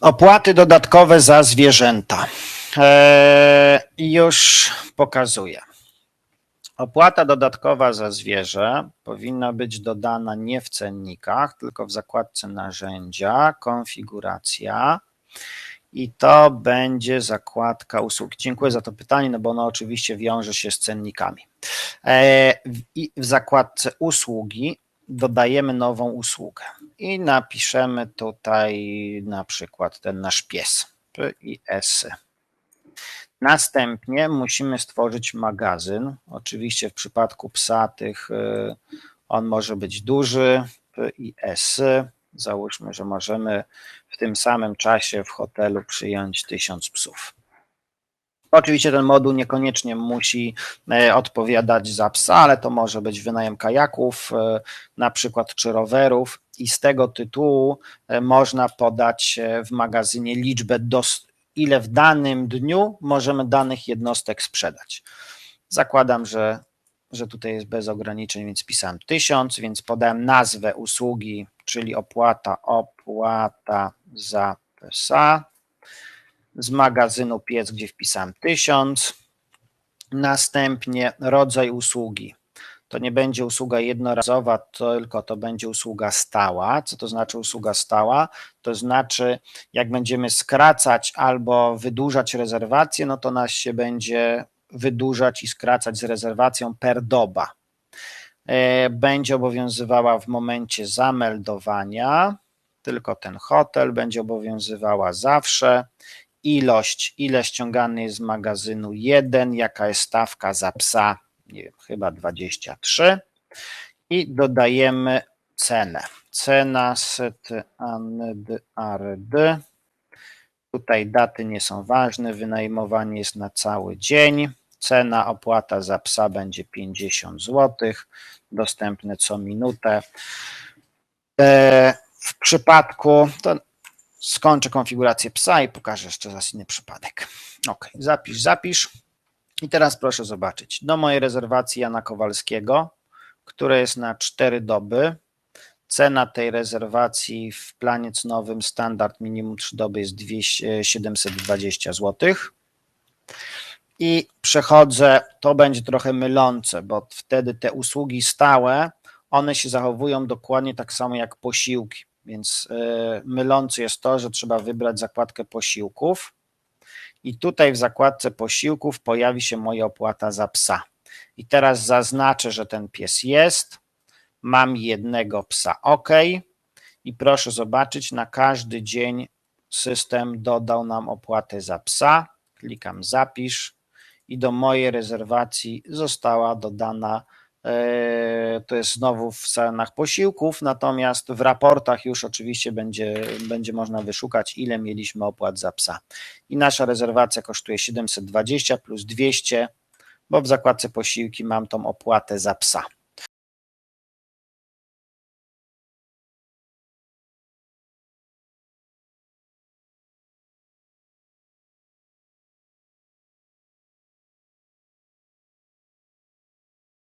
Opłaty dodatkowe za zwierzęta. Eee, już pokazuję. Opłata dodatkowa za zwierzę powinna być dodana nie w cennikach, tylko w zakładce narzędzia, konfiguracja i to będzie zakładka usług. Dziękuję za to pytanie, no bo ono oczywiście wiąże się z cennikami. Eee, w- w zakładce usługi dodajemy nową usługę i napiszemy tutaj na przykład ten nasz pies P i S. Następnie musimy stworzyć magazyn. Oczywiście w przypadku psa tych y, on może być duży P i S. Załóżmy, że możemy w tym samym czasie w hotelu przyjąć tysiąc psów. Oczywiście ten moduł niekoniecznie musi e, odpowiadać za psa, ale to może być wynajem kajaków, e, na przykład czy rowerów i z tego tytułu e, można podać w magazynie liczbę, dos- ile w danym dniu możemy danych jednostek sprzedać. Zakładam, że, że tutaj jest bez ograniczeń, więc pisałem 1000, więc podałem nazwę usługi, czyli opłata, opłata za psa. Z magazynu piec, gdzie wpisałem 1000. Następnie rodzaj usługi. To nie będzie usługa jednorazowa, tylko to będzie usługa stała. Co to znaczy usługa stała? To znaczy, jak będziemy skracać albo wydłużać rezerwację, no to nas się będzie wydłużać i skracać z rezerwacją per doba. E, Będzie obowiązywała w momencie zameldowania, tylko ten hotel będzie obowiązywała zawsze. Ilość, ile ściągany jest z magazynu 1, jaka jest stawka za psa, nie wiem, chyba 23 i dodajemy cenę. Cena set and ard. Tutaj daty nie są ważne, wynajmowanie jest na cały dzień. Cena opłata za psa będzie 50 zł, dostępne co minutę. E, W przypadku, to skończę konfigurację psa i pokażę jeszcze raz inny przypadek. Ok, zapisz, zapisz. I teraz proszę zobaczyć. Do mojej rezerwacji Jana Kowalskiego, która jest na 4 doby. Cena tej rezerwacji w planie cenowym standard minimum 3 doby jest 200, 720 zł. I przechodzę, to będzie trochę mylące, bo wtedy te usługi stałe, one się zachowują dokładnie tak samo jak posiłki. Więc y, mylące jest to, że trzeba wybrać zakładkę posiłków. I tutaj w zakładce posiłków pojawi się moja opłata za psa. I teraz zaznaczę, że ten pies jest. Mam jednego psa OK. I proszę zobaczyć, na każdy dzień system dodał nam opłatę za psa. Klikam zapisz i do mojej rezerwacji została dodana. E, To jest znowu w cenach posiłków, natomiast w raportach już oczywiście będzie, będzie można wyszukać, ile mieliśmy opłat za psa. I nasza rezerwacja kosztuje 720 plus 200, bo w zakładce posiłki mam tą opłatę za psa.